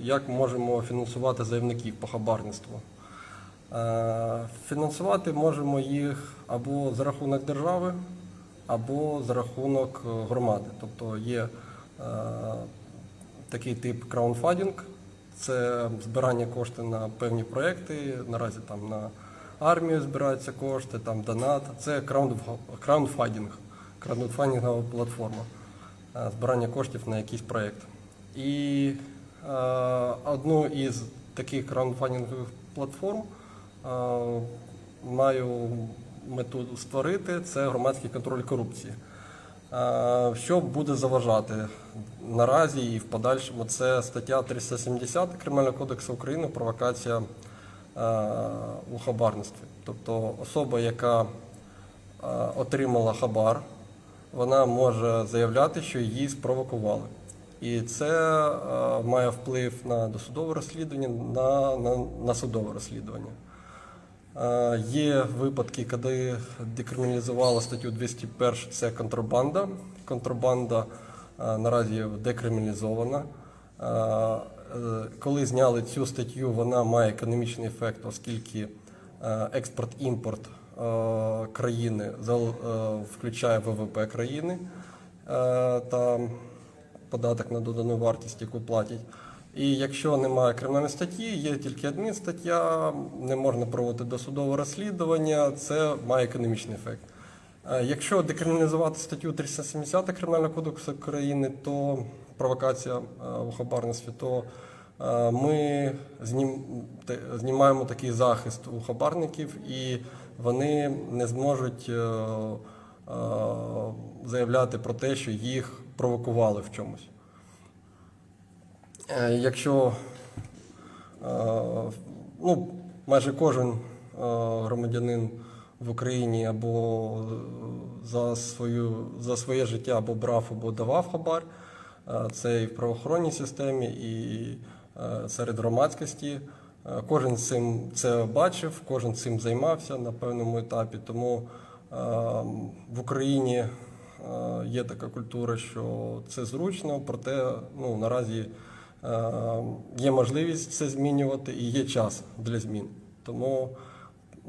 Як можемо фінансувати заявників по хабарництву? Е, Фінансувати можемо їх або за рахунок держави, або за рахунок е, громади. Тобто є е, такий тип краунфандинг, це збирання коштів на певні проекти. Наразі там на армію збираються кошти, там донат. Це краунф- краунфандинг, краунфандингова платформа збирання коштів на якийсь проєкт. І одну із таких краунфандингових платформ е, маю мету створити це громадський контроль корупції. Е, Що буде заважати наразі і в подальшому? Це стаття 370 Кримінального кодексу України провокація е, у хабарництві. Тобто особа, яка е, отримала хабар, вона може заявляти, що її спровокували. І це е, має вплив на досудове розслідування, на, на, на судове розслідування. Е, Є випадки, коли декриміналізували статтю 201, це контрабанда. Контрабанда е, наразі декриміналізована. Коли зняли цю статтю, вона має економічний ефект, оскільки експорт-імпорт країни включає ВВП країни та податок на додану вартість, яку платять. І якщо немає кримінальної статті, є тільки адмінстаття, не можна проводити досудове розслідування, це має економічний ефект. Е, Якщо декриміналізувати статтю 370 Кримінального кодексу України, то провокація е, у хабарництві, то е, ми знім- знімаємо такий захист у хабарників, і вони не зможуть е, е, заявляти про те, що їх провокували в чомусь. Е, Якщо е, ну, майже кожен е, громадянин в Україні або за, свою, за своє життя або брав, або давав хабар, це і в правоохоронній системі, і серед громадськості. Кожен цим це бачив, кожен цим займався на певному етапі. Тому е, в Україні є така культура, що це зручно, проте ну, наразі е, є можливість це змінювати і є час для змін. Тому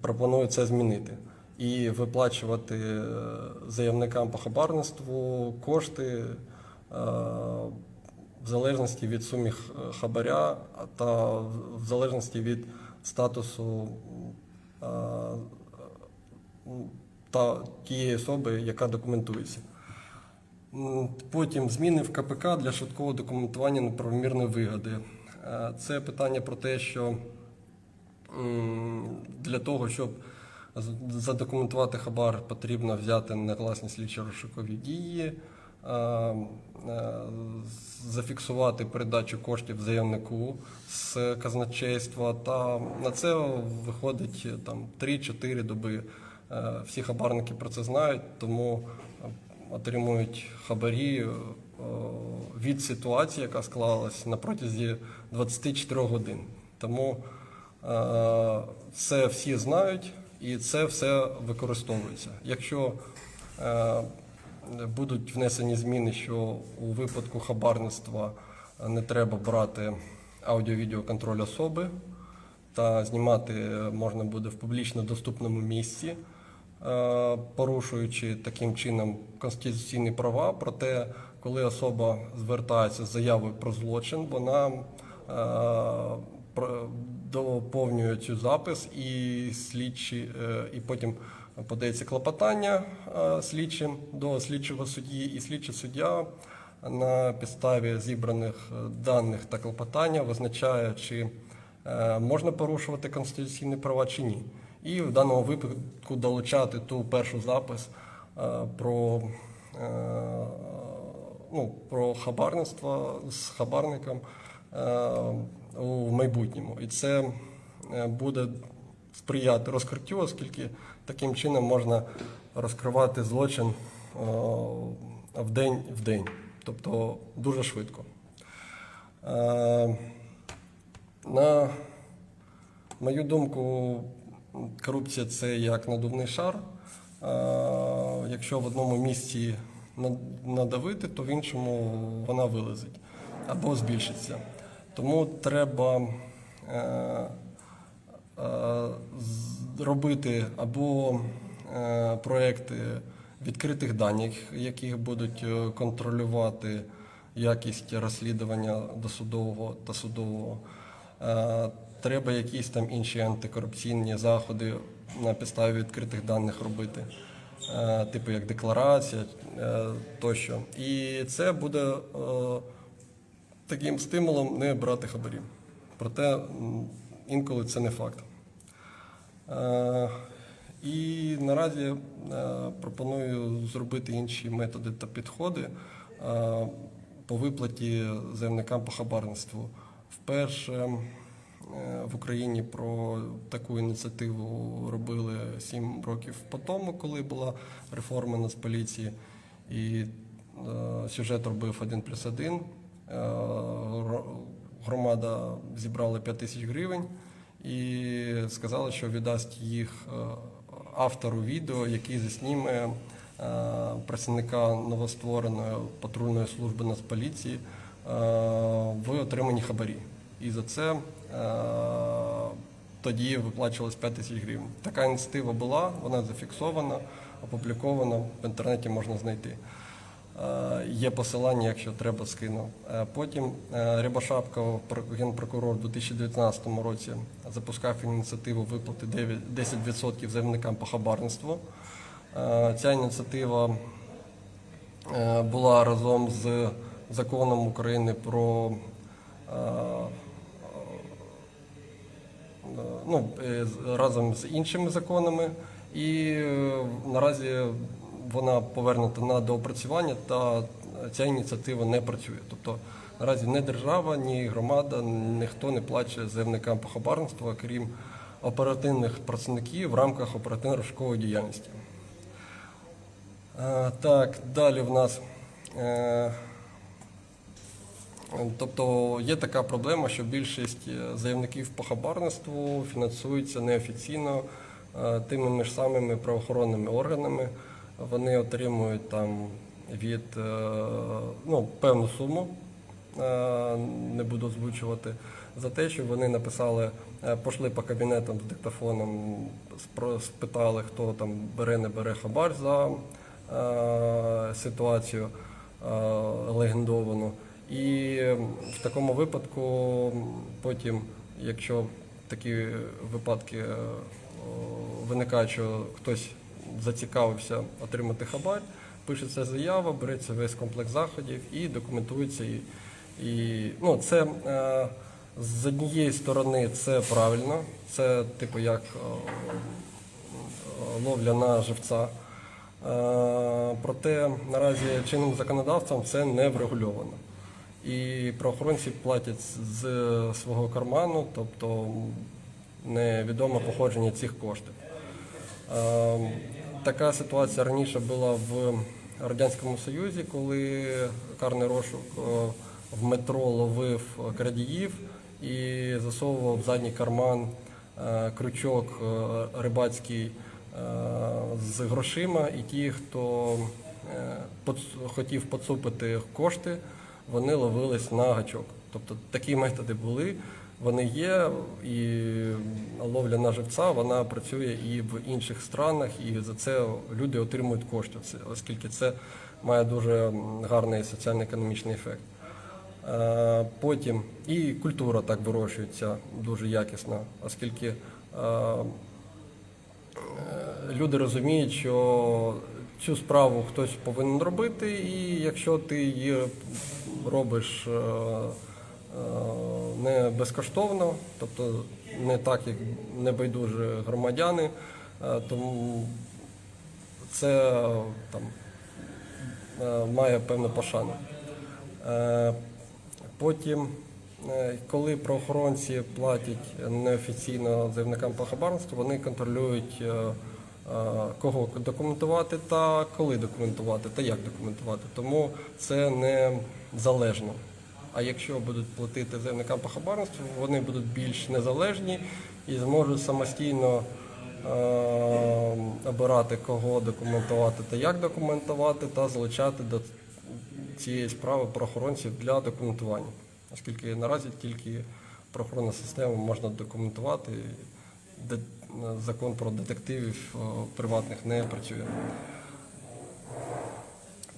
пропоную це змінити і виплачувати е, заявникам по хабарництву кошти е, в залежності від суми х- хабаря та в залежності від статусу е, та тієї особи, яка документується. Потім зміни в КПК для швидкого документування неправомірної вигоди. Е, Це питання про те, що для того, щоб задокументувати хабар, потрібно взяти негласні слідчі розшукові дії, е, е, зафіксувати передачу коштів заявнику з казначейства. Та на це виходить е, там 3-4 доби. Е, Всі хабарники про це знають, тому е, отримують хабарі е, від ситуації, яка склалась на протязі 24 годин. Тому це всі знають і це все використовується. Якщо будуть внесені зміни, що у випадку хабарництва не треба брати аудіо-відеоконтроль особи, та знімати можна буде в публічно доступному місці, порушуючи таким чином конституційні права. Проте, коли особа звертається з заявою про злочин, вона е, доповнює цю запис і слідчі, е, і потім подається клопотання е, слідчим до слідчого судді, і слідчий суддя на підставі зібраних е, даних та клопотання визначає, чи е, можна порушувати конституційні права чи ні. І в даному випадку долучати ту першу запис е, про, е, ну, про хабарництво з хабарником е, у майбутньому. І це буде сприяти розкриттю, оскільки таким чином можна розкривати злочин в день в день, тобто дуже швидко. На мою думку, корупція це як надувний шар. Е, Якщо в одному місці надавити, то в іншому вона вилазить або збільшиться. Тому треба е, е, робити або проекти відкритих даних, яких будуть контролювати якість розслідування досудового та судового. Треба якісь там інші антикорупційні заходи на підставі відкритих даних робити, е, типу як декларація е, тощо. І це буде е, таким стимулом не брати хабарів. Проте інколи це не факт. І наразі пропоную зробити інші методи та підходи по виплаті заявникам по хабарництву. Вперше в Україні про таку ініціативу робили 7 років по тому, коли була реформа Нацполіції. І е, сюжет робив 1 плюс 1. Е, Громада зібрала 5 тисяч гривень і сказала, що віддасть їх е, автору відео, який засніме е, працівника новоствореної патрульної служби Нацполіції е, в отриманні хабарі. І за це е, тоді виплачувалось 5 тисяч гривень. Така ініціатива була, вона зафіксована, опублікована, в інтернеті можна знайти. Е, Є посилання, якщо треба, скину. Е, Потім е, Рябошапка, пр- генпрокурор, у 2019 році запускав ініціативу виплати 9 10% заявникам по хабарництву. Е, Ця ініціатива е, була разом з законом України про е, е, ну, е, разом з іншими законами, і е, наразі вона повернута на доопрацювання, та ця ініціатива не працює. Тобто наразі ні держава, ні громада, ніхто не плаче заявникам по хабарництву, крім оперативних працівників в рамках оперативно-розшукової діяльності. Е, Так, далі в нас. Е, Тобто є така проблема, що більшість е, заявників по хабарництву фінансуються неофіційно е, тими ж самими правоохоронними органами. Вони отримують там від ну, певну суму, не буду озвучувати, за те, що вони написали, пішли по кабінетам з диктофоном, спитали, хто там бере, не бере хабар за ситуацію легендовану. І в такому випадку потім, якщо такі випадки е, виникають, що хтось зацікавився отримати хабар, пишеться заява, береться весь комплекс заходів і документується. І, і ну, це е, з однієї сторони це правильно, це типу як ловля на живця. Е, Проте наразі чинним законодавством це не врегульовано. І правоохоронці платять з свого карману, тобто невідоме походження цих коштів. Е, Така ситуація раніше була в Радянському Союзі, коли карний розшук е, в метро ловив крадіїв і засовував в задній карман е, крючок е, рибацький з грошима, і ті, хто хотів поцупити кошти, вони ловились на гачок. Тобто такі методи були, вони є, і ловля на живця вона працює і в інших странах, і за це люди отримують кошти, оскільки це має дуже гарний соціально-економічний ефект. Потім і культура так вирощується дуже якісно, оскільки е, люди розуміють, що цю справу хтось повинен робити, і якщо ти її робиш е, е, не безкоштовно, тобто не так, як небайдужі громадяни, е, тому це там має певну пошану. Потім, коли правоохоронці платять неофіційно заявникам по хабарництву, вони контролюють, кого документувати та коли документувати, та як документувати. Тому це не залежно. А якщо будуть платити заявникам по хабарництву, вони будуть більш незалежні і зможуть самостійно е, обирати, кого документувати та як документувати, та залучати до цієї справи правоохоронців для документування. оскільки наразі тільки правоохоронна система можна документувати. Закон про детективів приватних не працює.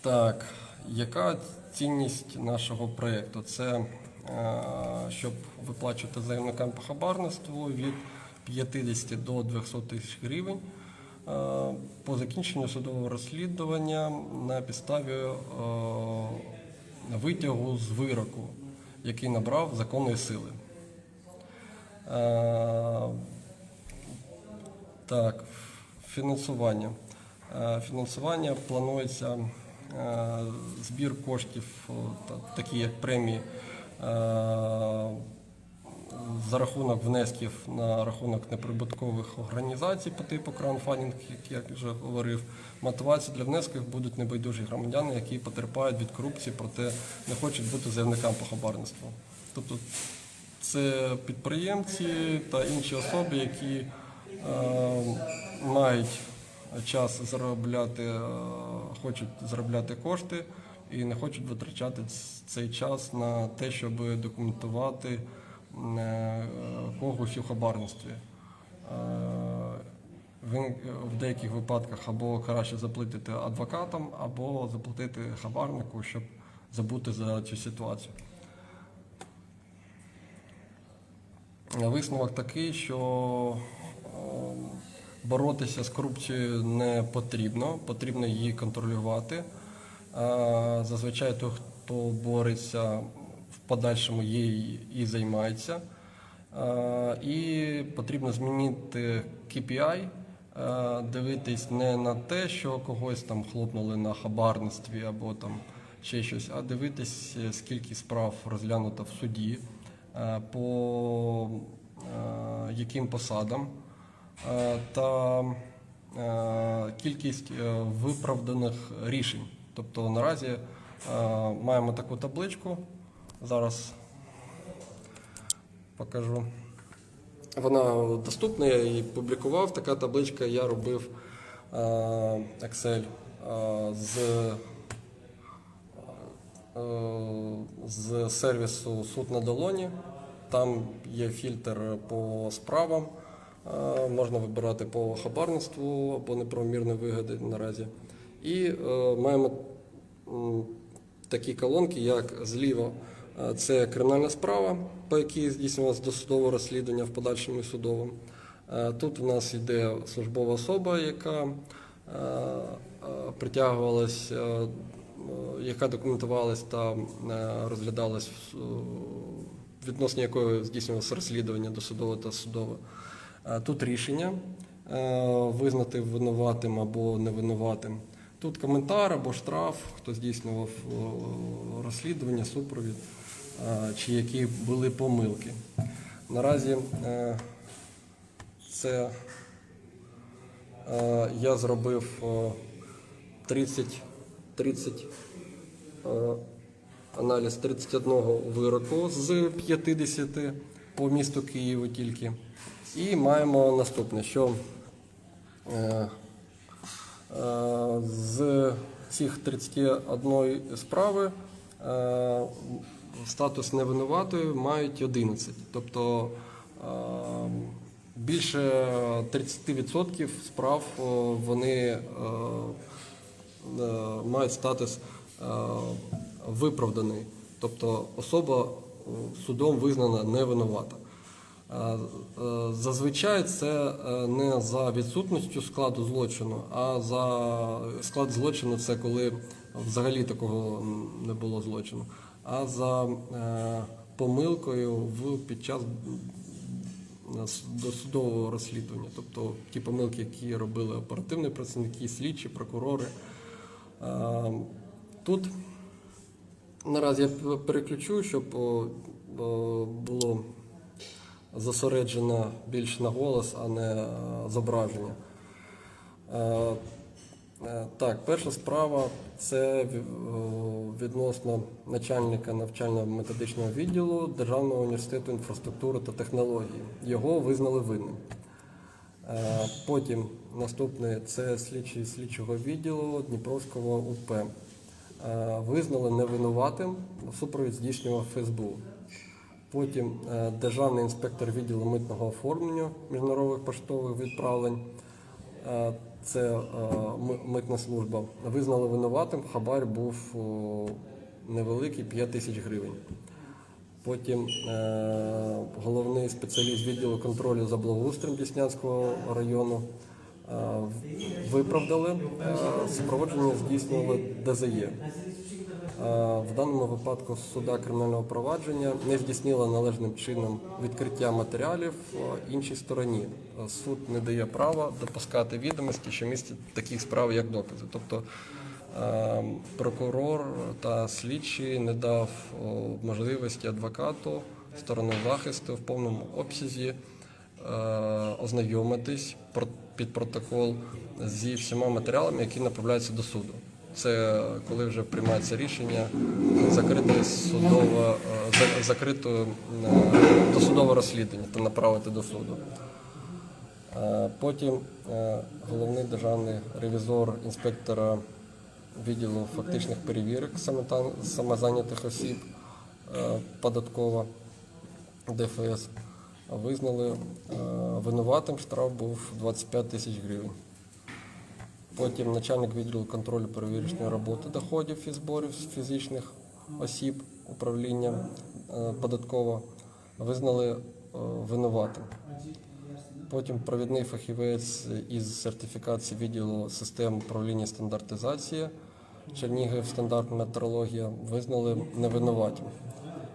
Так, яка цінність нашого проєкту? Це е, щоб виплачувати заявникам по хабарництву від 50 до 200 тисяч гривень е, по закінченню судового розслідування на підставі е, витягу з вироку, який набрав законної сили. Так, фінансування. Е, Фінансування планується е, збір коштів, такі як премії, е, за рахунок внесків на рахунок неприбуткових організацій по типу краудфандинг, як я вже говорив. Мотивація для внесків будуть небайдужі громадяни, які потерпають від корупції, проте не хочуть бути заявникам по хабарництву. Тобто це підприємці та інші особи, які мають час заробляти, е, хочуть заробляти кошти і не хочуть витрачати цей час на те, щоб документувати е, когось у хабарництві. Е, в деяких випадках або краще заплатити адвокатам, або заплатити хабарнику, щоб забути за цю ситуацію. Висновок такий, що е, боротися з корупцією не потрібно, потрібно її контролювати. Е, Зазвичай той, хто бореться в подальшому їй і займається. Е, І потрібно змінити KPI, е, дивитись не на те, що когось там хлопнули на хабарництві або там ще щось, а дивитись, е, скільки справ розглянуто в суді, е, по е, яким посадам е, та е, кількість е, виправданих рішень. Тобто наразі е, маємо таку табличку. Зараз покажу. Вона доступна, я її публікував. Така табличка я робив е, Excel е, з, е, з сервісу Суд на долоні. Там є фільтр по справам. Можна вибирати по хабарництву або неправомірної вигоди наразі. І е, маємо такі колонки, як зліва. е, Це кримінальна справа, по якій здійснювалося досудове розслідування в подальшому судовому. Е, Тут у нас йде службова особа, яка притягувалась, е, яка документувалась та розглядалась, відносно якої здійснювалося розслідування досудове та судове. Е, Тут рішення е, визнати винуватим або невинуватим. Тут коментар або штраф, хто здійснював розслідування, супровід, е, чи які були помилки. Наразі е, це е, я зробив 30, 30 е, аналіз 31 вироку з 50 по місту Києву тільки. І маємо наступне, що е, е, з цих 31 справи е, статус невинуватої мають 11. Тобто е, більше 30% справ вони е, е, мають статус е, виправданий. Тобто особа е, судом визнана невинувата. Е, е, Зазвичай це е, не за відсутністю складу злочину, а за склад злочину це коли взагалі такого не було злочину, а за помилкою в під час досудового розслідування, тобто ті помилки, які робили оперативні працівники, слідчі, прокурори. Тут наразі я переключу, щоб було зосереджено більш на голос, а не е, зображення. Е, е, Так, перша справа це відносно начальника навчально-методичного відділу Державного університету інфраструктури та технологій. Його визнали винним. Потім наступний це слідчий слідчого відділу Дніпровського УП. Визнали невинуватим, супровід здійснював ФСБУ. Потім е, державний інспектор відділу митного оформлення міжнародних поштових відправлень. Е, Це е, митна служба. Визнали винуватим, хабар був невеликий 5 тисяч гривень. Потім головний спеціаліст відділу контролю за благоустроєм Деснянського району виправдали супроводження здійснювали ДЗЄ. В даному випадку суда кримінального провадження не здійснила належним чином відкриття матеріалів іншій стороні. Суд не дає права допускати відомості, що містять таких справ як докази. Тобто прокурор та слідчий не дав можливості адвокату сторони захисту в повному обсязі е, ознайомитись під протокол зі всіма матеріалами, які направляються до суду. Це коли вже приймається рішення закрити судове, е, за- закрито е, досудове розслідування та направити до суду. Е, Потім головний державний ревізор інспектора відділу фактичних перевірок самозайнятих осіб податкова ДФС визнали винуватим. Штраф був 25 тисяч гривень. Потім начальник відділу контролю перевірочної роботи доходів і зборів з фізичних осіб управління е, податково визнали е, винуватим. Потім провідний фахівець із сертифікації відділу систем управління стандартизації Чернігів стандартна метрологія визнали невинуватим.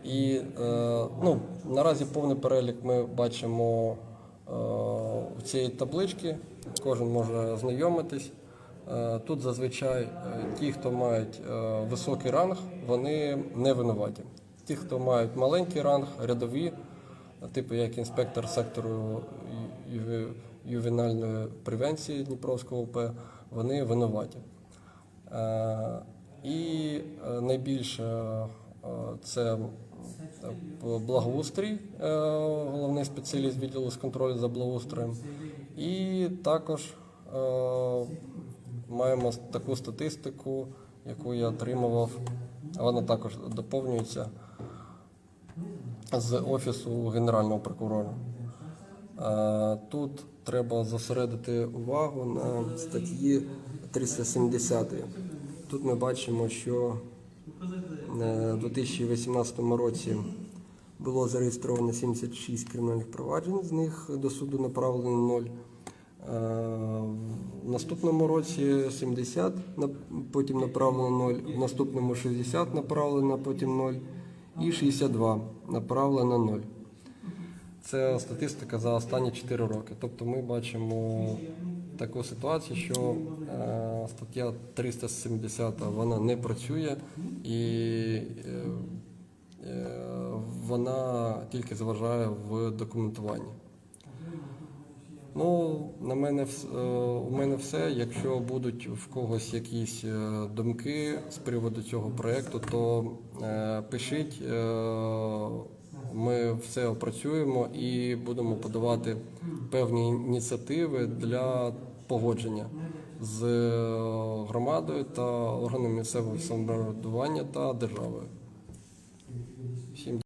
І е, ну, наразі повний перелік ми бачимо у цієї таблички. Кожен може ознайомитись. Е, Тут зазвичай е, ті, хто мають е, високий ранг, вони не винуваті. Ті, хто мають маленький ранг, рядові, типу як інспектор сектору ювенальної превенції Дніпровського ОП, вони винуваті. І найбільше це благоустрій, головний спеціаліст відділу з контролю за благоустроєм. І також маємо таку статистику, яку я отримував, вона також доповнюється з Офісу Генерального прокурора. Е, Тут треба зосередити увагу на статті 370. Тут ми бачимо, що е, у 2018 році було зареєстровано 76 кримінальних проваджень, з них до суду направлено 0. Е, В наступному році 70, потім направлено 0, в наступному 60 направлено, потім 0 і 62 направлено 0. Це статистика за останні 4 роки. Тобто ми бачимо таку ситуацію, що е, стаття 370 вона не працює і е, вона тільки заважає в документуванні. Ну, на мене е, у мене все. Якщо будуть в когось якісь е, думки з приводу цього проєкту, то е, пишіть. Ми все опрацюємо і будемо подавати певні ініціативи для погодження з громадою та органами місцевого самоврядування та державою.